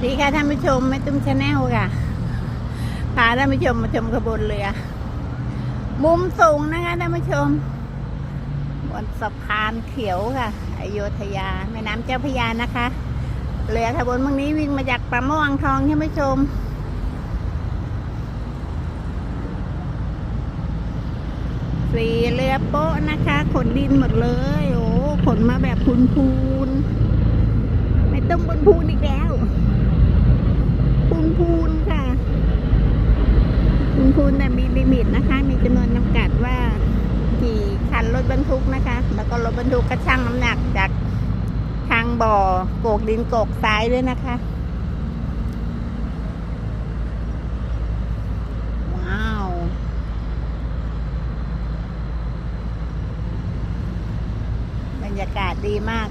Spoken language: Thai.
สดีค่ะท่านผู้ชมแม่ตุ้มชาแนลค่ะพาท่านผู้ชมมาชมขบวนเรือ มุมสูงนะคะท่านผู้ชม บนสะพานเขียวค่ะอโยธยาแม่น้ำเจ้าพระยานะคะเรือขบวนบางนี้วิ่งมาจากประมวงทองท่านผู้ชมสีเรือโป๊ะนะคะ ขนดินหมดเลย โอ้ขนมาแบบพูนพูนๆไม่ต้องบนพูนอีกแล้ว พูนพูนๆค่ะ พูนมีลิมิตนะคะ มีจำนวนจำกัดว่ากี่คันรถบรรทุกนะคะ แล้วก็รถบรรทุกก็ชั่งน้ำหนักจากทางบ่อโกกดินโกกทรายด้วยนะคะว้าวบรรยากาศดีมาก